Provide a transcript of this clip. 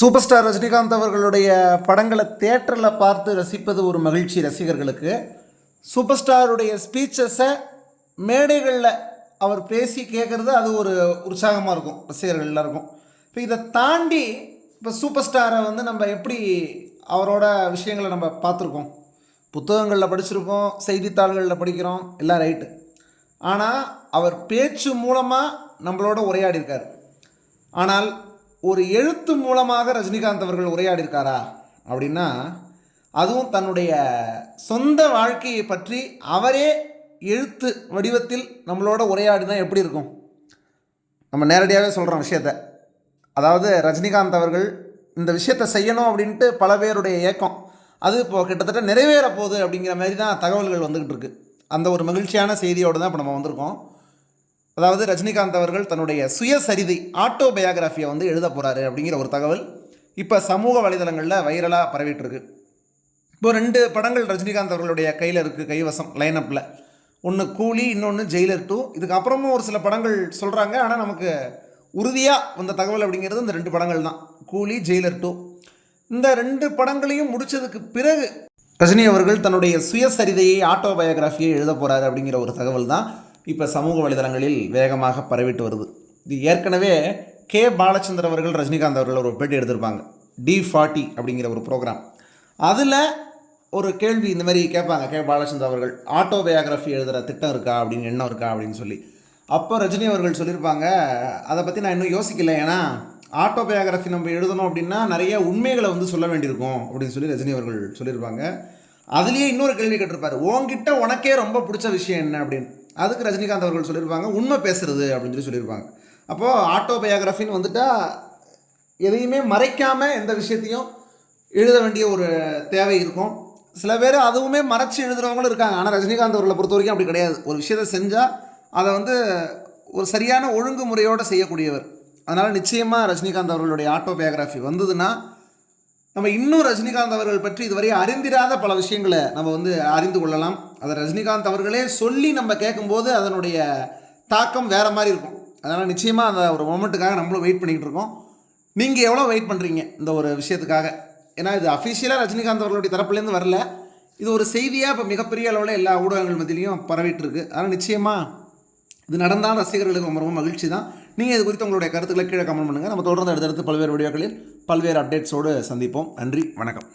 Super star Rajinikanth அவர்களுடைய படங்களை தேட்டரில் பார்த்து ரசிப்பது ஒரு மகிழ்ச்சி ரசிகர்களுக்கு. சூப்பர் ஸ்டாருடைய ஸ்பீச்சஸை மேடைகளில் அவர் பேசி கேட்குறது அது ஒரு உற்சாகமாக இருக்கும் ரசிகர்கள் எல்லாருக்கும். இப்போ இதை தாண்டி இப்போ சூப்பர் ஸ்டாரை வந்து நம்ம எப்படி அவரோட விஷயங்களை நம்ம பார்த்துருக்கோம்? புத்தகங்களில் படிச்சிருக்கோம் செய்தித்தாள்களில் படிக்கிறோம் எல்லாம் ரைட்டு. ஆனால் அவர் பேச்சு மூலமாக நம்மளோட உரையாடியிருக்கார். ஆனால் ஒரு எழுத்து மூலமாக ரஜினிகாந்த் அவர்கள் உரையாடியிருக்காரா அப்படின்னா அதுவும் தன்னுடைய சொந்த வாழ்க்கையை பற்றி அவரே எழுத்து வடிவத்தில் நம்மளோட உரையாடினா எப்படி இருக்கும்? நம்ம நேரடியாகவே சொல்கிறோம் விஷயத்த. அதாவது ரஜினிகாந்த் அவர்கள் இந்த விஷயத்தை செய்யணும் அப்படின்ட்டு பல பேருடைய ஏக்கம். அது இப்போ கிட்டத்தட்ட நிறைவேற போகுது அப்படிங்கிற மாதிரி தான் தகவல்கள் வந்துக்கிட்டு இருக்கு. அந்த ஒரு மகிழ்ச்சியான செய்தியோடு தான் இப்போ நம்ம வந்திருக்கோம். அதாவது ரஜினிகாந்த் அவர்கள் தன்னுடைய சுயசரிதை ஆட்டோ பயோகிராஃபியை வந்து எழுத போகிறாரு அப்படிங்கிற ஒரு தகவல் இப்போ சமூக வலைதளங்களில் வைரலாக பரவிட்டுருக்கு. இப்போ ரெண்டு படங்கள் ரஜினிகாந்த் அவர்களுடைய கையில் இருக்குது கைவசம் லைனப்பில் ஒன்று கூலி இன்னொன்று ஜெயிலர் டூ இதுக்கு அப்புறமும் ஒரு சில படங்கள் சொல்கிறாங்க ஆனால் நமக்கு உறுதியாக வந்த தகவல் அப்படிங்கிறது இந்த ரெண்டு படங்கள் தான். கூலி ஜெயிலர் டூ இந்த ரெண்டு படங்களையும் முடித்ததுக்கு பிறகு ரஜினி அவர்கள் தன்னுடைய சுயசரிதையை ஆட்டோ பயோகிராஃபியை எழுத போகிறாரு அப்படிங்கிற ஒரு தகவல் தான். இப்போ சமூக வலைதளங்களில் வேகமாக பரவிட்டு வருது. இது ஏற்கனவே கே. பாலச்சந்தர் அவர்கள் ரஜினிகாந்த் அவர்கள் ஒரு பேட்டி எடுத்திருப்பாங்க. டி ஃபார்ட்டி அப்படிங்கிற ஒரு ப்ரோக்ராம் அதில் ஒரு கேள்வி இந்த மாதிரி கேட்பாங்க கே. பாலச்சந்தர் அவர்கள். ஆட்டோ பயோகிராஃபி எழுதுகிற திட்டம் இருக்கா அப்படின்னு எண்ணம் இருக்கா அப்படின்னு சொல்லி. அப்போ ரஜினி அவர்கள் சொல்லியிருப்பாங்க அதை பற்றி நான் இன்னும் யோசிக்கல. ஏன்னா ஆட்டோ பயோகிராஃபி நம்ம எழுதணும் அப்படின்னா நிறைய உண்மைகளை வந்து சொல்ல வேண்டியிருக்கும் அப்படின்னு சொல்லி ரஜினி அவர்கள் சொல்லியிருப்பாங்க. அதுலேயே இன்னொரு கேள்வி கேட்டிருப்பார் உன்கிட்ட உனக்கே ரொம்ப பிடிச்ச விஷயம் என்ன? அப்படின்னு. அதுக்கு ரஜினிகாந்த் அவர்கள் சொல்லியிருப்பாங்க உண்மை பேசுறது அப்படின்னு சொல்லி சொல்லியிருப்பாங்க. அப்போது ஆட்டோபயோகிராஃபின்னு வந்துட்டால் எதையுமே மறைக்காமல் எந்த விஷயத்தையும் எழுத வேண்டிய ஒரு தேவை இருக்கும். சில பேர் அதுவுமே மறைச்சி எழுதுறவங்களும் இருக்காங்க. ஆனால் ரஜினிகாந்த் அவர்களை பொறுத்த வரைக்கும் அப்படி கிடையாது. ஒரு விஷயத்தை செஞ்சால் அதை வந்து ஒரு சரியான ஒழுங்குமுறையோடு செய்யக்கூடியவர். அதனால் நிச்சயமாக ரஜினிகாந்த் அவர்களுடைய ஆட்டோபயோகிராஃபி வந்ததுன்னா நம்ம இன்னும் ரஜினிகாந்த் அவர்கள் பற்றி இதுவரை அறிந்திராத பல விஷயங்களை நம்ம வந்து அறிந்து கொள்ளலாம். அதை ரஜினிகாந்த் அவர்களே சொல்லி நம்ம கேட்கும்போது அதனுடைய தாக்கம் வேறு மாதிரி இருக்கும். அதனால் நிச்சயமாக அந்த ஒரு மொமெண்ட்டுக்காக நம்மளும் வெயிட் பண்ணிக்கிட்டு இருக்கோம். நீங்கள் எவ்வளோ வெயிட் பண்ணுறீங்க இந்த ஒரு விஷயத்துக்காக? ஏன்னா இது அஃபிஷியலாக ரஜினிகாந்த் அவர்களுடைய தரப்புலேருந்து வரல. இது ஒரு செய்தியாக இப்போ மிகப்பெரிய அளவில் எல்லா ஊடகங்கள் மத்தியிலையும் பரவிட்டுருக்கு. ஆனால் அதனால் நிச்சயமாக இது நடந்தால் ரசிகர்களுக்கு ரொம்ப ரொம்ப மகிழ்ச்சி தான் நீங்கள் இது குறித்து உங்களுடைய கருத்துக்களை கீழே கமெண்ட் பண்ணுங்கள் நம்ம தொடர்ந்து அடுத்தடுத்து பல்வேறு வீடியோக்களில் பல்வேறு அப்டேட்ஸோடு சந்திப்போம். நன்றி வணக்கம்.